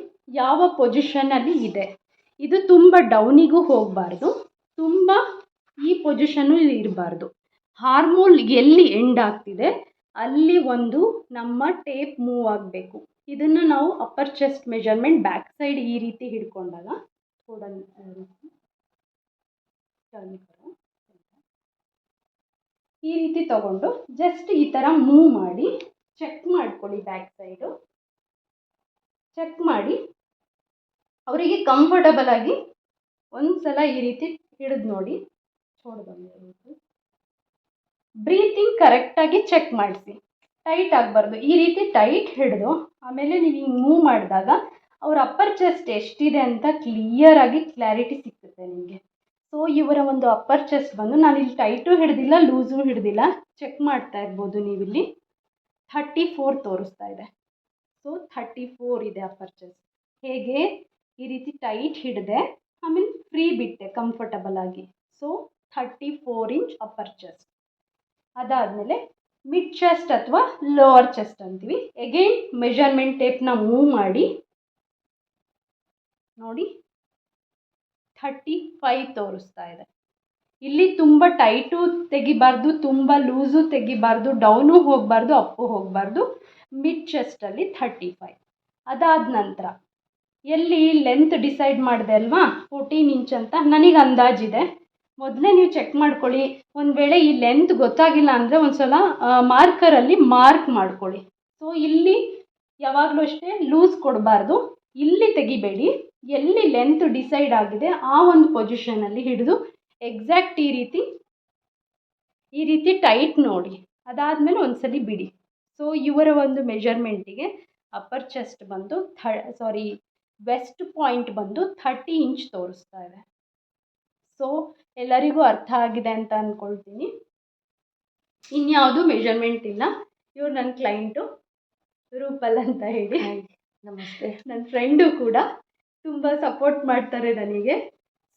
ಯಾವ ಪೊಸಿಷನಲ್ಲಿ ಇದೆ. ಇದು ತುಂಬ ಡೌನಿಗೂ ಹೋಗಬಾರ್ದು, ತುಂಬ ಈ ಪೊಸಿಷನು ಇರಬಾರ್ದು. ಹಾರ್ಮೋಲ್ ಎಲ್ಲಿ ಎಂಡ್ ಆಗ್ತಿದೆ, ಅಲ್ಲಿ ಒಂದು ನಮ್ಮ ಟೇಪ್ ಮೂವ್ ಆಗಬೇಕು. ಇದನ್ನು ನಾವು upper chest measurement back side ಈ ರೀತಿ ಹಿಡ್ಕೊಂಡಾಗ ಈ ರೀತಿ ತಗೊಂಡು ಜಸ್ಟ್ ಈ ಥರ ಮೂವ್ ಮಾಡಿ ಚೆಕ್ ಮಾಡ್ಕೊಳ್ಳಿ ಬ್ಯಾಕ್ ಸೈಡು. ಚೆಕ್ ಮಾಡಿ ಅವರಿಗೆ ಕಂಫರ್ಟಬಲ್ ಆಗಿ ಒಂದು ಸಲ ಈ ರೀತಿ ಹಿಡಿದು ನೋಡಿ ಬಂದು ಬ್ರೀತಿಂಗ್ ಕರೆಕ್ಟಾಗಿ ಚೆಕ್ ಮಾಡಿಸಿ. ಟೈಟ್ ಆಗಬಾರ್ದು. ಈ ರೀತಿ ಟೈಟ್ ಹಿಡಿದು ಆಮೇಲೆ ನೀವು ಹಿಂಗೆ ಮೂವ್ ಮಾಡಿದಾಗ ಅವ್ರ ಅಪ್ಪರ್ ಚೆಸ್ಟ್ ಎಷ್ಟಿದೆ ಅಂತ ಕ್ಲಿಯರಾಗಿ ಕ್ಲಾರಿಟಿ ಸಿಕ್ಕುತ್ತೆ ನಿಮಗೆ. ಸೊ ಇವರ ಒಂದು ಅಪ್ಪರ್ ಚೆಸ್ಟ್ ಬಂದು ನಾನು ಇಲ್ಲಿ ಟೈಟು ಹಿಡ್ದಿಲ್ಲ ಲೂಸು ಹಿಡ್ದಿಲ್ಲ. ಚೆಕ್ ಮಾಡ್ತಾ ಇರ್ಬೋದು ನೀವಿಲ್ಲಿ. ಥರ್ಟಿ ಫೋರ್ ತೋರಿಸ್ತಾ ಇದೆ. ಸೊ ಥರ್ಟಿ ಫೋರ್ ಇದೆ ಅಪ್ಪರ್ ಚೆಸ್ಟ್ ಹೇಗೆ? ಈ ರೀತಿ ಟೈಟ್ ಹಿಡಿದೆ, ಆಮೇಲೆ ಫ್ರೀ ಬಿಟ್ಟೆ ಕಂಫರ್ಟಬಲ್ ಆಗಿ. So thirty four inch upper chest ಅದಾದಮೇಲೆ ಮಿಡ್ ಚೆಸ್ಟ್ ಅಥವಾ ಲೋವರ್ ಚೆಸ್ಟ್ ಅಂತೀವಿ. ಎಗೈನ್ ಮೆಷರ್ಮೆಂಟ್ ಟೇಪ್ನ ಮೂವ್ ಮಾಡಿ. ನೋಡಿ ಥರ್ಟಿ ಫೈವ್ ತೋರಿಸ್ತಾ ಇದೆ. ಇಲ್ಲಿ ತುಂಬ ಟೈಟು ತೆಗಿಬಾರ್ದು, ತುಂಬ ಲೂಸು ತೆಗಿಬಾರ್ದು ಡೌನು ಹೋಗಬಾರ್ದು ಅಪ್ಪು ಹೋಗಬಾರ್ದು. ಮಿಡ್ ಚೆಸ್ಟಲ್ಲಿ ಥರ್ಟಿ ಫೈವ್ ಅದಾದ ನಂತರ ಎಲ್ಲಿ ಲೆಂತ್ ಡಿಸೈಡ್ ಮಾಡಿದೆ ಅಲ್ವಾ? ಫೋರ್ಟೀನ್ ಇಂಚ್ ಅಂತ ನನಗೆ ಅಂದಾಜಿದೆ ಮೊದಲೇ ನೀವು ಚೆಕ್ ಮಾಡ್ಕೊಳ್ಳಿ. ಒಂದು ವೇಳೆ ಈ ಲೆಂತ್ ಗೊತ್ತಾಗಿಲ್ಲ ಅಂದರೆ ಒಂದು ಸಲ ಮಾರ್ಕರಲ್ಲಿ ಮಾರ್ಕ್ ಮಾಡ್ಕೊಳ್ಳಿ. ಸೊ ಇಲ್ಲಿ ಯಾವಾಗಲೂ ಅಷ್ಟೇ ಲೂಸ್ ಕೊಡಬಾರ್ದು. ಇಲ್ಲಿ ತೆಗಿಬೇಡಿ. ಎಲ್ಲಿ ಲೆಂತ್ ಡಿಸೈಡ್ ಆಗಿದೆ ಆ ಒಂದು ಪೊಸಿಷನಲ್ಲಿ ಹಿಡಿದು ಎಕ್ಸಾಕ್ಟ್ ಈ ರೀತಿ ಈ ರೀತಿ ಟೈಟ್ ನೋಡಿ. ಅದಾದಮೇಲೆ ಸಲ ಬಿಡಿ. ಸೊ ಇವರ ಒಂದು ಮೆಜರ್ಮೆಂಟಿಗೆ ಅಪ್ಪರ್ ಚೆಸ್ಟ್ ಬಂದು ಥ ಸಾರಿ ವೆಸ್ಟ್ ಪಾಯಿಂಟ್ ಬಂದು ಥರ್ಟಿ ಇಂಚ್ ತೋರಿಸ್ತಾ ಇದೆ. ಸೊ ಎಲ್ಲರಿಗೂ ಅರ್ಥ ಆಗಿದೆ ಅಂತ ಅಂದ್ಕೊಳ್ತೀನಿ ಇನ್ಯಾವುದು ಮೆಷರ್ಮೆಂಟ್ ಇಲ್ಲ. ಇವ್ರು ನನ್ನ ಕ್ಲೈಂಟು ರೂಪಲ್ ಅಂತ ಹೇಳಿ. ನಮಸ್ತೆ. ನನ್ನ ಫ್ರೆಂಡು ಕೂಡ ತುಂಬ ಸಪೋರ್ಟ್ ಮಾಡ್ತಾರೆ ನನಗೆ.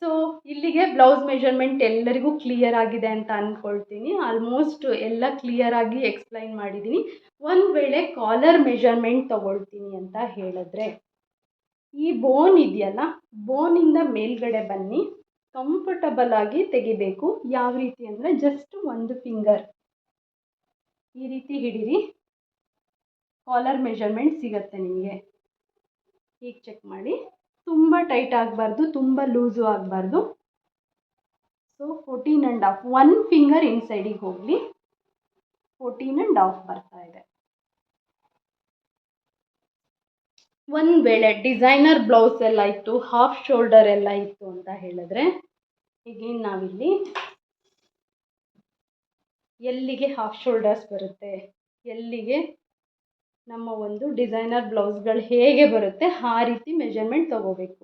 ಸೊ ಇಲ್ಲಿಗೆ ಬ್ಲೌಸ್ ಮೆಷರ್ಮೆಂಟ್ ಎಲ್ಲರಿಗೂ ಕ್ಲಿಯರ್ ಆಗಿದೆ ಅಂತ ಅಂದ್ಕೊಳ್ತೀನಿ ಆಲ್ಮೋಸ್ಟ್ ಎಲ್ಲ ಕ್ಲಿಯರ್ ಆಗಿ ಎಕ್ಸ್ಪ್ಲೈನ್ ಮಾಡಿದ್ದೀನಿ ಒಂದು ವೇಳೆ ಕಾಲರ್ ಮೆಷರ್ಮೆಂಟ್ ತಗೊಳ್ತೀನಿ ಅಂತ ಹೇಳಿದ್ರೆ. ಈ ಬೋನ್ ಇದೆಯಲ್ಲ ಬೋನಿಂದ ಮೇಲ್ಗಡೆ ಬನ್ನಿ. ಕಂಫರ್ಟಬಲ್ ಆಗಿ ತೆಗಿಬೇಕು. ಯಾವ ರೀತಿ ಅಂದರೆ ಜಸ್ಟ್ ಒಂದು ಫಿಂಗರ್ ಈ ರೀತಿ ಹಿಡೀರಿ. ಕಾಲರ್ ಮೆಷರ್ಮೆಂಟ್ ಸಿಗತ್ತೆ ನಿಮಗೆ. ಹೀಗೆ ಚೆಕ್ ಮಾಡಿ. ತುಂಬ ಟೈಟ್ ಆಗಬಾರ್ದು, ತುಂಬ ಲೂಸು ಆಗಬಾರ್ದು. So fourteen and half one finger ಇನ್ಸೈಡಿಗೆ ಹೋಗಲಿ. ಫೋರ್ಟೀನ್ ಆ್ಯಂಡ್ ಹಾಫ್ ಬರ್ತಾ ಇದೆ. ಒಂದು ವೇಳೆ ಡಿಸೈನರ್ ಬ್ಲೌಸ್ ಎಲ್ಲ ಇತ್ತು ಹಾಫ್ ಶೋಲ್ಡರ್ ಎಲ್ಲ ಇತ್ತು ಅಂತ ಹೇಳಿದ್ರೆ, ಈಗೇನು ನಾವಿಲ್ಲಿ ಎಲ್ಲಿಗೆ ಹಾಫ್ ಶೋಲ್ಡರ್ಸ್ ಬರುತ್ತೆ, ಎಲ್ಲಿಗೆ ನಮ್ಮ ಒಂದು ಡಿಸೈನರ್ ಬ್ಲೌಸ್ಗಳು ಹೇಗೆ ಬರುತ್ತೆ, ಆ ರೀತಿ ಮೆಜರ್ಮೆಂಟ್ ತೊಗೋಬೇಕು.